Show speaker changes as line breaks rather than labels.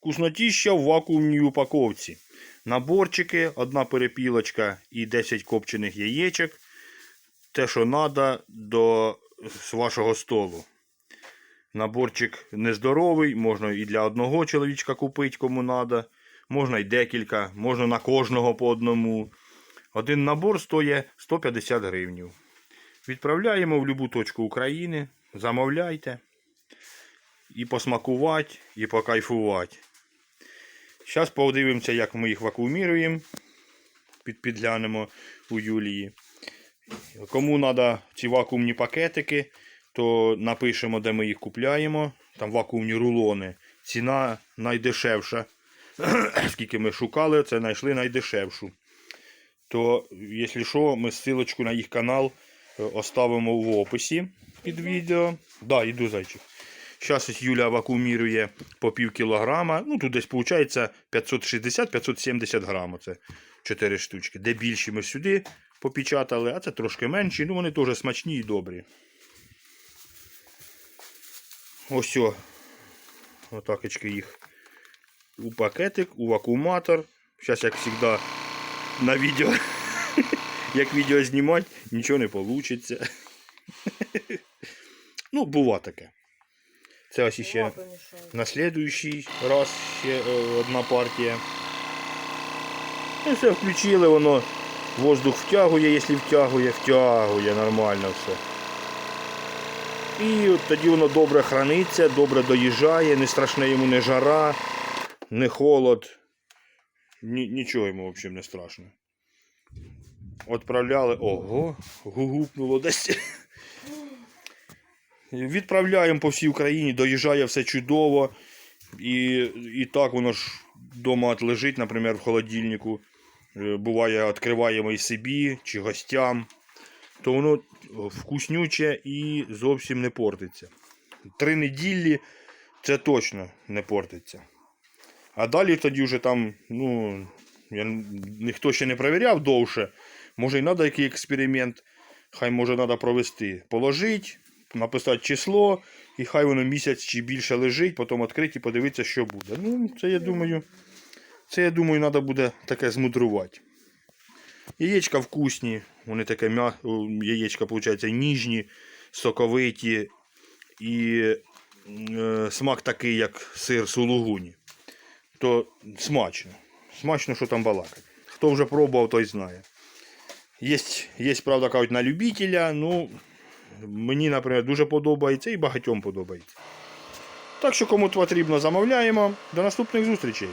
Вкуснотіща в вакуумній упаковці. Наборчики, одна перепілочка і 10 копчених яєчок. Те, що треба до вашого столу. Наборчик нездоровий, можна і для одного чоловічка купити, кому треба. Можна і декілька, можна на кожного по одному. Один набор стоїть 150 гривень. Відправляємо в будь-яку точку України. Замовляйте. І посмакувати, і покайфувати. Зараз подивимося, як ми їх вакууміруємо. Під, підглянемо у Юлії. Кому треба ці вакуумні пакетики, то напишемо, де ми їх купляємо. Там вакуумні рулони. Ціна найдешевша. Скільки ми шукали, це знайшли найдешевшу. То, якщо що, ми ссылочку на їх канал е, оставимо в описі під відео. Да, іду зайчик. Зараз Юля вакуумірує по пів кілограма. Ну, тут десь виходить 560-570 грам. Це 4 штучки. Де більші ми сюди попечатали, а це трошки менші. Ну, вони теж смачні і добрі. Ось о. Отакочки їх у пакетик, у вакууматор. Зараз, як завжди, на відео, як відео знімати, нічого не вийде. Ну, бува таке. Це ось ще на следующий раз ще е, одна партія. Ну, все, включили, воно воздух втягує, якщо втягує, втягує нормально все. І от тоді воно добре храниться, добре доїжджає, не страшне йому не жара, не холод. Ні, нічого йому, в общем, не страшно. Отправляли. Ого, гугукнуло десь. Відправляємо по всій Україні, доїжджає все чудово. І, і так воно ж вдома лежить, наприклад, в холодильнику. Е, Буває, відкриваємо і собі чи гостям. То воно вкуснюче і зовсім не портиться. Три неділі це точно не портиться. А далі тоді вже там, ну, я, ніхто ще не перевіряв довше. Може і треба який експеримент, хай може треба провести. Положить, написати число, і хай воно місяць чи більше лежить, потім відкрити і подивитися, що буде. Ну, це я думаю, це я думаю, треба буде таке змудрувати. Яєчка вкусні, вони таке м'я... яєчка, виходить, ніжні, соковиті і е, смак такий, як сир сулугуні. То смачно. Смачно, що там балакать. Хто вже пробував, той знає. Є, є правда, кажуть, на любителя, ну, мені, наприклад, дуже подобається і багатьом подобається. Так що, кому потрібно, замовляємо. До наступних зустрічей.